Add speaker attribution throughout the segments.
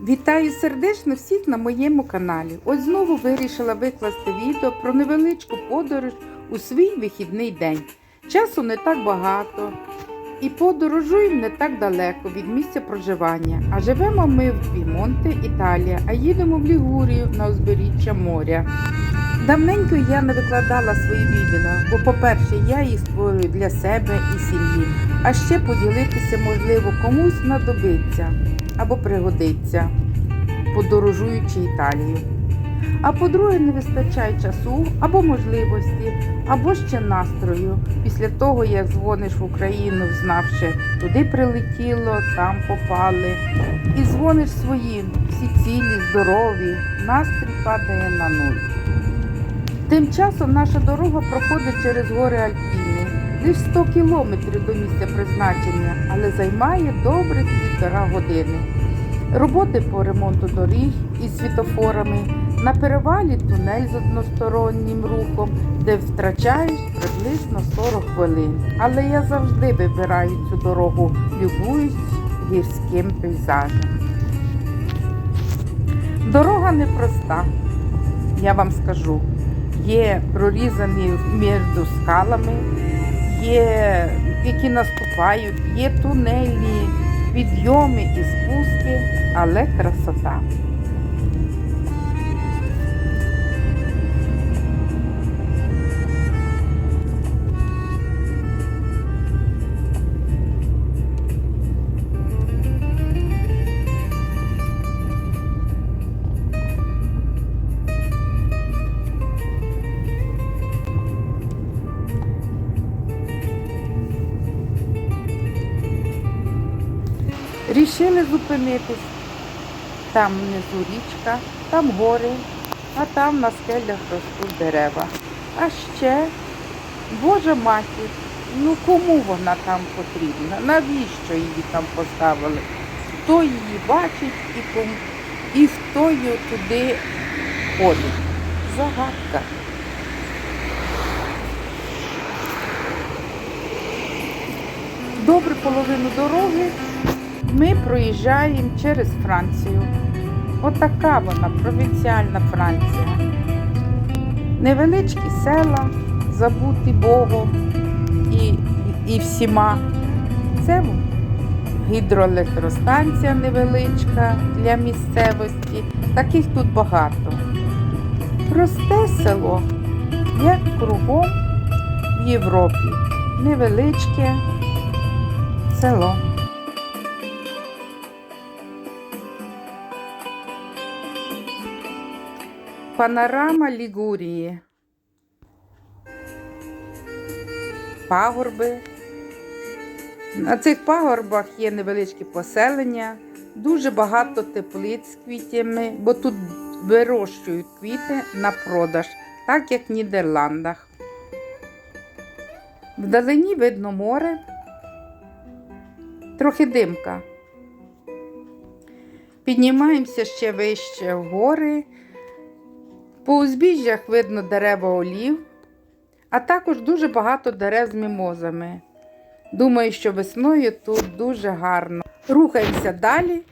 Speaker 1: Вітаю сердечно всіх на моєму каналі. Ось знову вирішила викласти відео про невеличку подорож у свій вихідний день. Часу не так багато, і подорожуємо не так далеко від місця проживання. А живемо ми в Пімонте, Італія, а їдемо в Лігурію на узбережжя моря. Давненько я не викладала свої відео, бо, по-перше, я їх створюю для себе і сім'ї, а ще поділитися, можливо, комусь знадобиться або пригодиться, подорожуючи Італію. А по-друге, не вистачає часу або можливості, або ще настрою. Після того, як дзвониш в Україну, знавши, туди прилетіло, там попали. І дзвониш своїм, всі цілі, здорові, настрій падає на нуль. Тим часом наша дорога проходить через гори Альпіни. Лише 100 кілометрів до місця призначення, але займає добрих півтора години. Роботи по ремонту доріг із світофорами, на перевалі тунель з одностороннім рухом, де втрачаєш приблизно 40 хвилин. Але я завжди вибираю цю дорогу, любуюсь гірським пейзажем. Дорога непроста, я вам скажу. Є прорізані між скалами, є які наступають, є тунелі, підйоми і спуски, але красота. Зупинитись. Там внизу річка, там гори, а там на скелях ростуть дерева. А ще, Божа матір, ну кому вона там потрібна? Навіщо її там поставили? Хто її бачить і кому, і хто її туди ходить? Загадка. Добру половину дороги ми проїжджаємо через Францію. Отака вона, провінціальна Франція. Невеличкі села, забуті Богом і, і всіма. Це гідроелектростанція невеличка для місцевості. Таких тут багато. Просте село, як кругом в Європі. Невеличке село. Панорама Лігурії. Пагорби. На цих пагорбах є невеличкі поселення, дуже багато теплиць з квітями, бо тут вирощують квіти на продаж, так як в Нідерландах. Вдалині видно море, трохи димка. Піднімаємося ще вище в гори. По узбіжжях видно дерева олів, а також дуже багато дерев з мімозами. Думаю, що весною тут дуже гарно. Рухаємося далі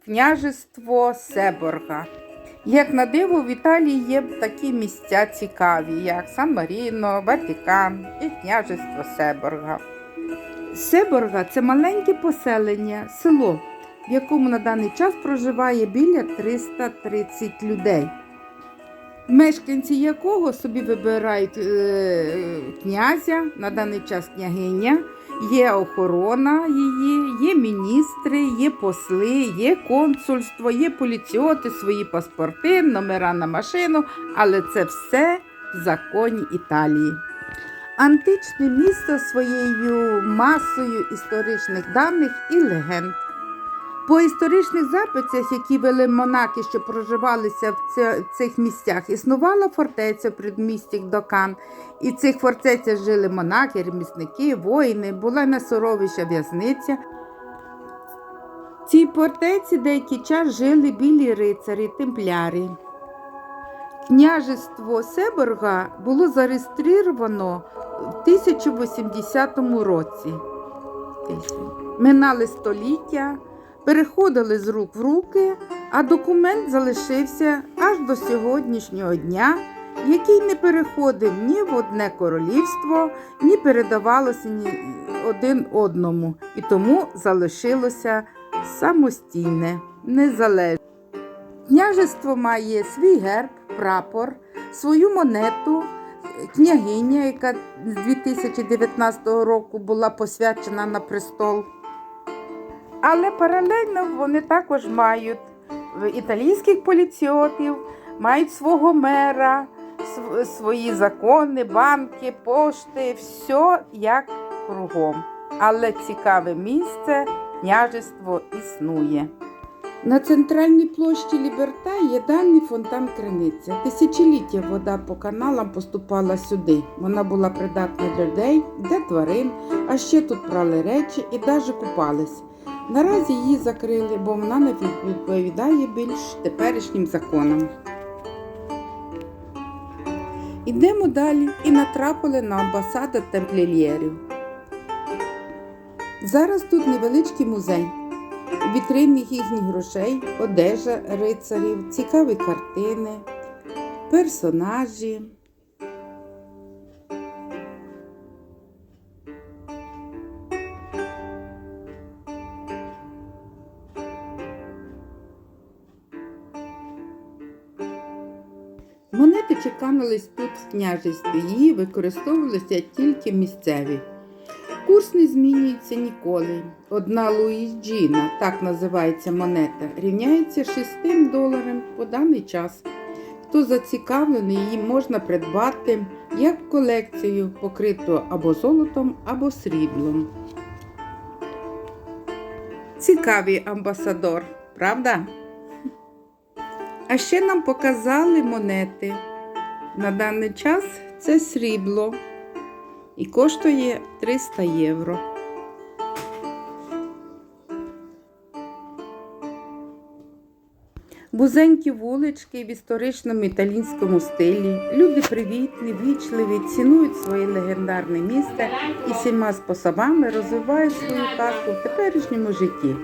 Speaker 1: в княжество Себорга. Як на диво, в Італії є такі місця цікаві, як Сан Маріно, Ватикан і княжество Себорга. Себорга це маленьке поселення, село, в якому на даний час проживає біля 330 людей мешканці якого собі вибирають е, князя, на даний час княгиня, є охорона її, є міністри, є посли, є консульство, є поліціоти, свої паспорти, номера на машину, але це все в законі Італії. Античне місто своєю масою історичних даних і легенд. По історичних записах, які вели монаки, що проживалися в цих місцях, існувала фортеця в предмісті Докан. І в цих фортецях жили монаки, ремісники, воїни, була найсуровіша в'язниця. В цій фортеці деякий час жили білі рицарі, темплярі. Княжество Себорга було зареєстровано в 1080 році. Минали століття, переходили з рук в руки, А документ залишився аж до сьогоднішнього дня, який не переходив ні в одне королівство, ні передавалося ні один одному, і тому залишилося самостійне, незалежне. Княжество має свій герб, прапор, свою монету, княгиня, яка з 2019 року була посвячена на престол. Але паралельно вони також мають італійських поліціотів, мають свого мера, свої закони, банки, пошти, все як кругом. Але цікаве місце, княжество існує. На центральній площі Ліберта є давній фонтан Криниця. Тисячоліття вода по каналам поступала сюди. Вона була придатна для людей, для тварин, а ще тут прали речі і навіть купались. Наразі її закрили, бо вона не відповідає більш теперішнім законам. Ідемо далі і натрапили на амбасаду темплієрів. Зараз тут невеличкий музей. Вітрини їхніх грошей, одежа рицарів, цікаві картини, персонажі. Монети чеканились тут в княжестві, її використовувалися тільки місцеві. Курс не змінюється ніколи. Одна Луїджіна, так називається монета, рівняється 6 доларам по даний час. Хто зацікавлений, її можна придбати як колекцію, покриту або золотом, або сріблом. Цікавий амбасадор, правда? А ще нам показали монети. На даний час це срібло і коштує 300 євро. Бузенькі вулички в історичному італійському стилі. Люди привітні, вічливі, цінують своє легендарне місце і всіма способами розвивають свою казку в теперішньому житті.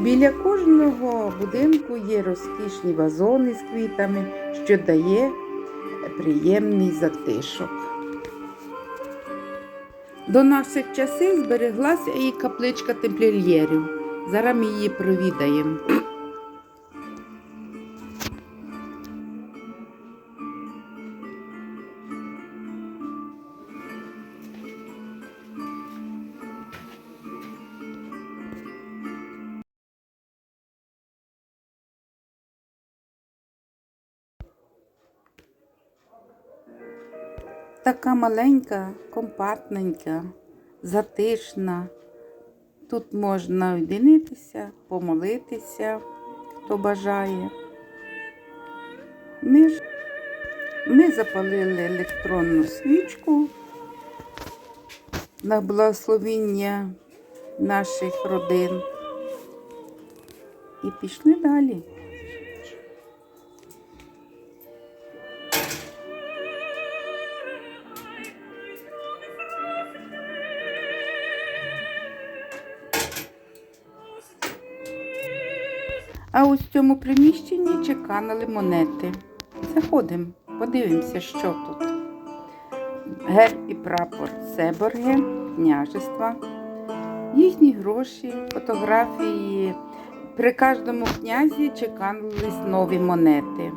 Speaker 1: Біля кожного будинку є розкішні вазони з квітами, що дає приємний затишок. До наших часів збереглася і капличка темплієрів. Зараз ми її провідаємо. Така маленька, компактненька, затишна. Тут можна уєдинитися, помолитися, хто бажає. Ми, ж, ми запалили електронну свічку на благословіння наших родин і пішли далі. А ось в цьому приміщенні чеканили монети. Заходимо, подивимося, що тут. Герб і прапор Себорги, княжества, їхні гроші, фотографії. При кожному князі чекались нові монети.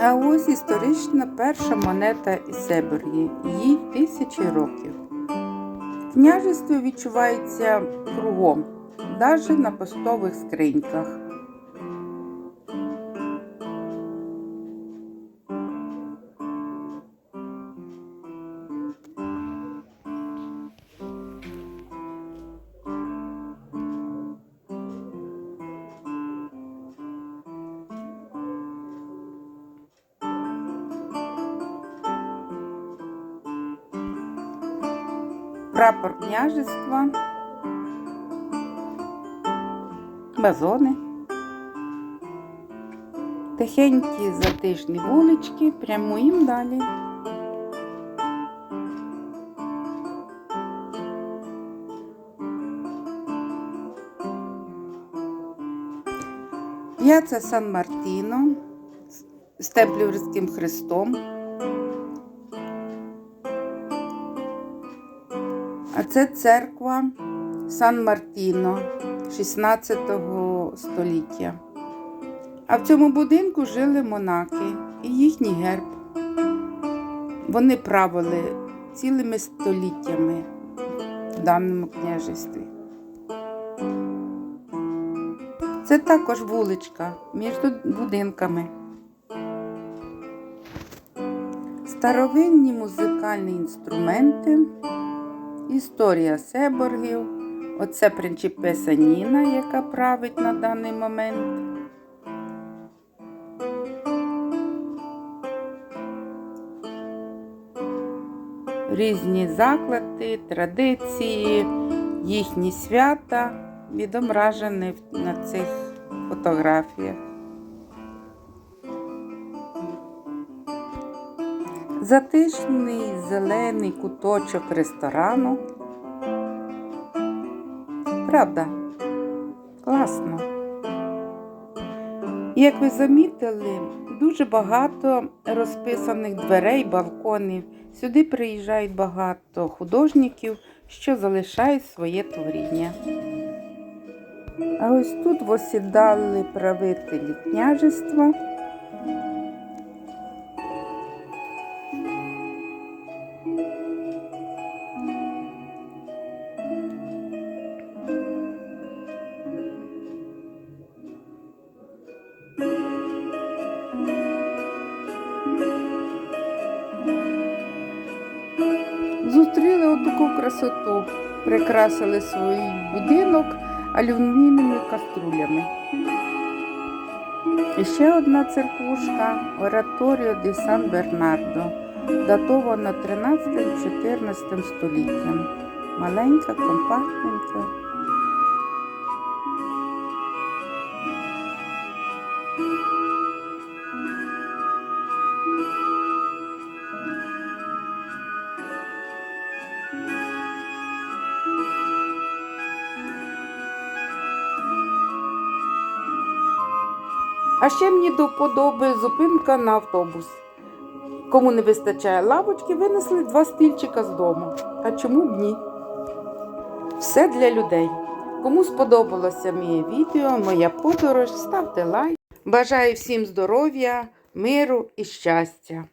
Speaker 1: А ось історична перша монета із Себорги. Їй тисячі років. Княжество відчувається кругом, навіть на поштових скриньках. прапор княжества, базони, тихенькі затишні вулички, прямуємо далі. П'яца Сан Мартіно з Темплівським хрестом. Це церква Сан Мартіно 16 століття. А в цьому будинку жили монаки і їхній герб. Вони правили цілими століттями в даному княжестві. Це також вуличка між будинками. Старовинні музикальні інструменти, історія Себоргів, оце принципеса Ніна, яка править на даний момент. Різні заклади, традиції, їхні свята відображені на цих фотографіях. Затишний зелений куточок ресторану. Правда, класно. Як ви замітили, дуже багато розписаних дверей, балконів. Сюди приїжджають багато художників, що залишають своє творіння. А ось тут восідали правителі княжества. Красоту, прикрасили свій будинок алюмінієвими каструлями. І ще одна церквушка Ораторіо де Сан Бернардо, датована 13-14 століттям. Маленька, компактненька. А ще мені до вподоби зупинка на автобус. Кому не вистачає лавочки, винесли два стільчика з дому. А чому б ні? Все для людей. Кому сподобалося моє відео, моя подорож, ставте лайк. Бажаю всім здоров'я, миру і щастя.